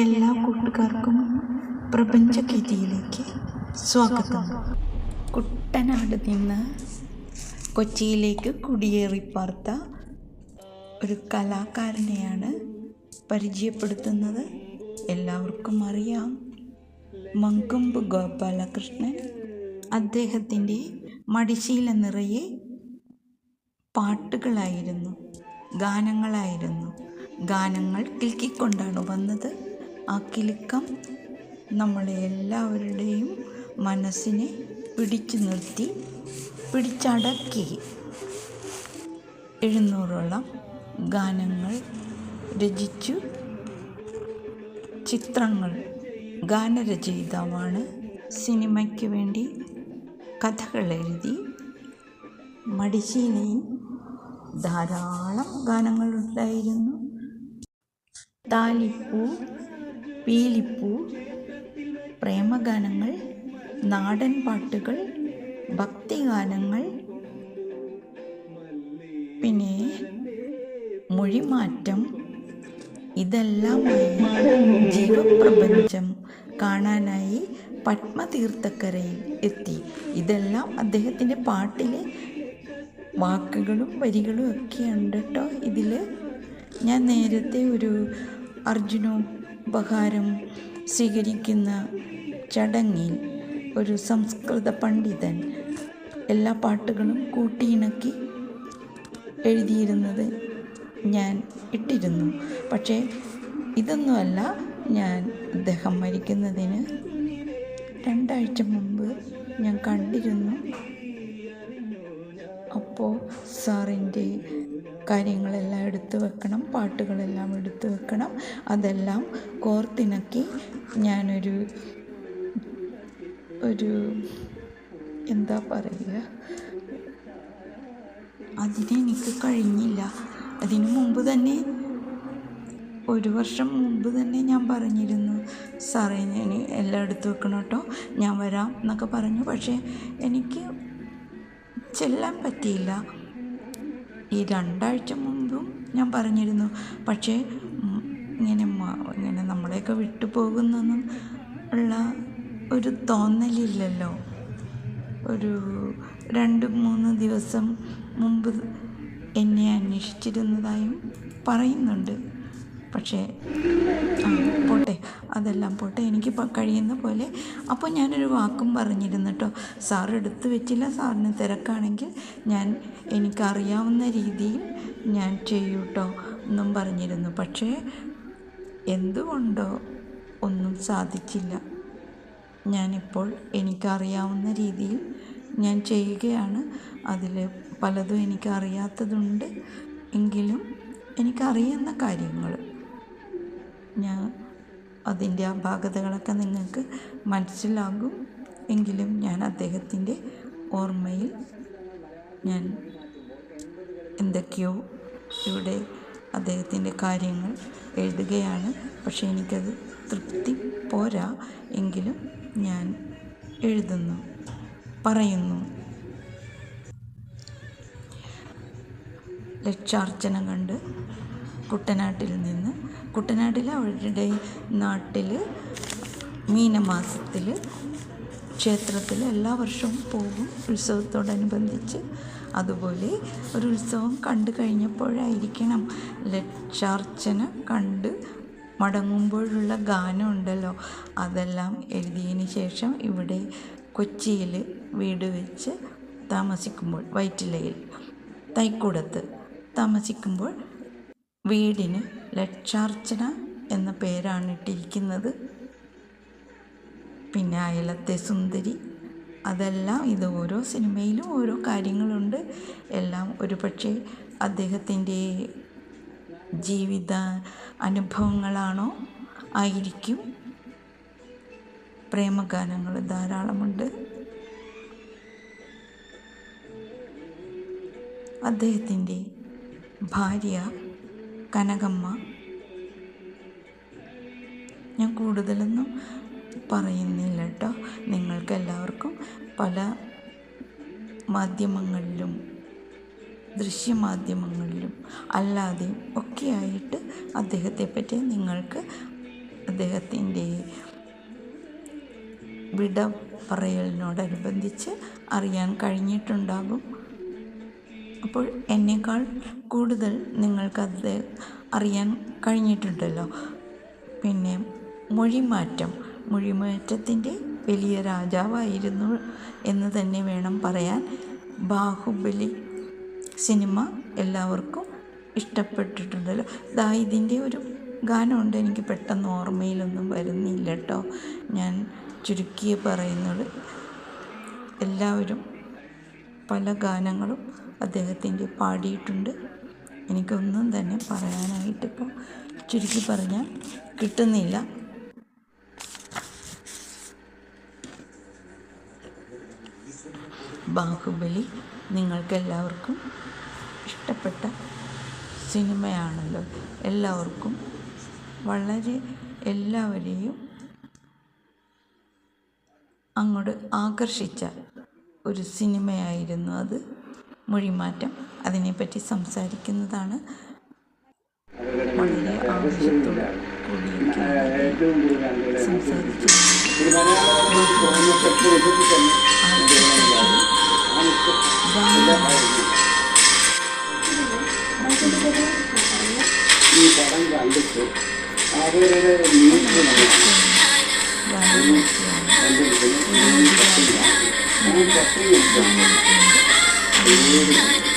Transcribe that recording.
എല്ലാ കൂട്ടുകാർക്കും പ്രപഞ്ചഗീതിയിലേക്ക് സ്വാഗതം. കുട്ടനാട് നിന്ന് കൊച്ചിയിലേക്ക് കുടിയേറിപ്പാർത്ത ഒരു കലാകാരനെയാണ് പരിചയപ്പെടുത്തുന്നത്. എല്ലാവർക്കും അറിയാം. മങ്കൊമ്പ് ഗോപാലകൃഷ്ണൻ അദ്ദേഹത്തിന്റെ മടിശീല നിറയെ പാട്ടുകളായിരുന്നു ഗാനങ്ങളായിരുന്നു. ഗാനങ്ങൾ കിൽക്കിക്കൊണ്ടാണ് വന്നത്. ആ കിലുക്കം നമ്മളെ എല്ലാവരുടെയും മനസ്സിനെ പിടിച്ചു നിർത്തി പിടിച്ചടക്കി. എഴുന്നൂറോളം ഗാനങ്ങൾ രചിച്ചു. ചിത്രങ്ങൾ ഗാനരചയിതാവാണ്. സിനിമയ്ക്ക് വേണ്ടി കഥകൾ എഴുതി. മടിശീലയിൽ ധാരാളം ഗാനങ്ങളുണ്ടായിരുന്നു താലിപ്പൂ പീലിപ്പൂ പ്രേമഗാനങ്ങൾ നാടൻ പാട്ടുകൾ ഭക്തിഗാനങ്ങൾ പിന്നെ മൊഴിമാറ്റം. ഇതെല്ലാമായി ജീവപ്രപഞ്ചം കാണാനായി പത്മതീർത്ഥക്കരയിൽ എത്തി. ഇതെല്ലാം അദ്ദേഹത്തിന്റെ പാട്ടിലെ വാക്കുകളും വരികളും ഒക്കെ ഉണ്ട് കേട്ടോ ഇതിൽ ഞാൻ നേരത്തെ ഒരു അർജുനോപഹാരം സ്വീകരിക്കുന്ന ചടങ്ങിൽ ഒരു സംസ്കൃത പണ്ഡിതൻ എല്ലാ പാട്ടുകളും കൂട്ടിയിണക്കി എഴുതിയിരുന്നത് ഞാൻ ഇട്ടിരുന്നു. പക്ഷേ ഇതൊന്നുമല്ല ഞാൻ അദ്ദേഹം മരിക്കുന്നതിന്. രണ്ടാഴ്ച മുമ്പ് ഞാൻ കണ്ടിരുന്നു. അപ്പോൾ സാറിന്റെ കാര്യങ്ങളെല്ലാം എടുത്തു വെക്കണം പാട്ടുകളെല്ലാം എടുത്തു വെക്കണം. അതെല്ലാം കോർത്തിണക്കി ഞാനൊരു ഒരു എന്താ പറയുക അതിനെനിക്ക് കഴിഞ്ഞില്ല. അതിനു മുമ്പ് തന്നെ ഒരു വർഷം മുമ്പ് തന്നെ ഞാൻ പറഞ്ഞിരുന്നു സാറേ ഞാൻ എല്ലാം എടുത്തു വെക്കണം കേട്ടോ ഞാൻ വരാം എന്നൊക്കെ പറഞ്ഞു. പക്ഷേ എനിക്ക് ചെല്ലാൻ പറ്റിയില്ല. ഈ രണ്ടാഴ്ച മുമ്പും ഞാൻ പറഞ്ഞിരുന്നു പക്ഷേ ഇങ്ങനെ ഇങ്ങനെ നമ്മളെയൊക്കെ വിട്ടു പോകുന്നൊന്നും ഉള്ള ഒരു തോന്നലില്ലല്ലോ. ഒരു രണ്ട് മൂന്ന് ദിവസം മുമ്പ് എന്നെ അന്വേഷിച്ചിരുന്നതായും പറയുന്നുണ്ട്. പക്ഷേ പോട്ടെ. അതെല്ലാം പോട്ടെ. എനിക്ക് കഴിയുന്ന പോലെ. അപ്പോൾ ഞാനൊരു വാക്കും പറഞ്ഞിരുന്നു കേട്ടോ സാർ എടുത്തു വെച്ചില്ല. സാറിന് തിരക്കാണെങ്കിൽ ഞാൻ എനിക്കറിയാവുന്ന രീതിയിൽ ഞാൻ ചെയ്യൂ കേട്ടോ എന്നും പറഞ്ഞിരുന്നു. പക്ഷേ എന്തുകൊണ്ടോ ഒന്നും സാധിച്ചില്ല. ഞാനിപ്പോൾ എനിക്കറിയാവുന്ന രീതിയിൽ ഞാൻ ചെയ്യുകയാണ്. അതിൽ പലതും എനിക്കറിയാത്തതുണ്ട്. എങ്കിലും എനിക്കറിയുന്ന കാര്യങ്ങൾ ഞാൻ അതിന്റെ ഭാഗതകളൊക്കെ നിങ്ങൾക്ക് മനസ്സിലാകും. എങ്കിലും ഞാൻ അദ്ദേഹത്തിന്റെ ഓർമ്മയിൽ ഞാൻ എന്തൊക്കെയോ ഇവിടെ അദ്ദേഹത്തിന്റെ കാര്യങ്ങൾ എഴുതുകയാണ്. പക്ഷേ എനിക്കത് തൃപ്തി പോരാ എങ്കിലും ഞാൻ എഴുതുന്നു പറയുന്നു. ലക്ഷാർച്ചന കണ്ട് കുട്ടനാട്ടിൽ നിന്ന് കുട്ടനാട്ടിൽ അവരുടെ നാട്ടിൽ മീനമാസത്തിൽ ക്ഷേത്രത്തിൽ എല്ലാ വർഷവും പോകും ഉത്സവത്തോടനുബന്ധിച്ച്. അതുപോലെ ഒരു ഉത്സവം കണ്ടു കഴിഞ്ഞപ്പോഴായിരിക്കണം ലക്ഷാർച്ചന കണ്ട് മടങ്ങുമ്പോഴുള്ള ഗാനം ഉണ്ടല്ലോ. അതെല്ലാം എഴുതിയതിന് ശേഷം ഇവിടെ കൊച്ചിയിൽ വീട് വെച്ച് താമസിക്കുമ്പോൾ വൈറ്റിലയിൽ തൈക്കൂടത്ത് താമസിക്കുമ്പോൾ വീടിന് ലക്ഷാർച്ചന എന്ന പേരാണ് ഇട്ടിരിക്കുന്നത് പിന്നെ അയലത്തെ സുന്ദരി. അതെല്ലാം ഇത് ഓരോ സിനിമയിലും ഓരോ കാര്യങ്ങളുണ്ട്. എല്ലാം ഒരു പക്ഷേ അദ്ദേഹത്തിന്റെ ജീവിത അനുഭവങ്ങളാണോ ആയിരിക്കും. പ്രേമഗാനങ്ങൾ ധാരാളമുണ്ട്. അദ്ദേഹത്തിന്റെ ഭാര്യ കനകമ്മ. ഞാൻ കൂടുതലൊന്നും പറയുന്നില്ല കേട്ടോ നിങ്ങൾക്ക് എല്ലാവർക്കും പല മാധ്യമങ്ങളിലും ദൃശ്യമാധ്യമങ്ങളിലും അല്ലാതെയും ഒക്കെയായിട്ട് അദ്ദേഹത്തെ പറ്റി നിങ്ങൾക്ക് അദ്ദേഹത്തിന്റെ വിട പറയലിനോടനുബന്ധിച്ച് അറിയാൻ കഴിഞ്ഞിട്ടുണ്ടാകും. അപ്പോൾ എന്നേക്കാൾ കൂടുതൽ നിങ്ങൾക്കത് അറിയാൻ കഴിഞ്ഞിട്ടുണ്ടല്ലോ. പിന്നെ മൊഴിമാറ്റം. മൊഴിമാറ്റത്തിന്റെ വലിയ രാജാവായിരുന്നു എന്ന് തന്നെ വേണം പറയാൻ. ബാഹുബലി സിനിമ എല്ലാവർക്കും ഇഷ്ടപ്പെട്ടിട്ടുണ്ടല്ലോ. ഇതാ ഇതിന്റെ ഒരു ഗാനമുണ്ട്. എനിക്ക് പെട്ടെന്ന് ഓർമ്മയിലൊന്നും വരുന്നില്ല കേട്ടോ. ഞാൻ ചുരുക്കി പറയുന്നത് എല്ലാവരും പല ഗാനങ്ങളും അദ്ദേഹത്തിന്റെ പാടിയിട്ടുണ്ട്. എനിക്കൊന്നും തന്നെ പറയാനായിട്ടിപ്പോൾ ചുരുക്കി പറഞ്ഞാൽ കിട്ടുന്നില്ല. ബാഹുബലി നിങ്ങൾക്കെല്ലാവർക്കും ഇഷ്ടപ്പെട്ട സിനിമയാണല്ലോ. എല്ലാവർക്കും വളരെ എല്ലാവരെയും അങ്ങോട്ട് ആകർഷിച്ച ഒരു സിനിമയായിരുന്നു അത്. മൊഴിമാറ്റം അതിനെപ്പറ്റി സംസാരിക്കുന്നതാണ്. വളരെ ആവശ്യത്തോട് തന്നെ ഈ കണ്ടിട്ട് Nine, nine, nine.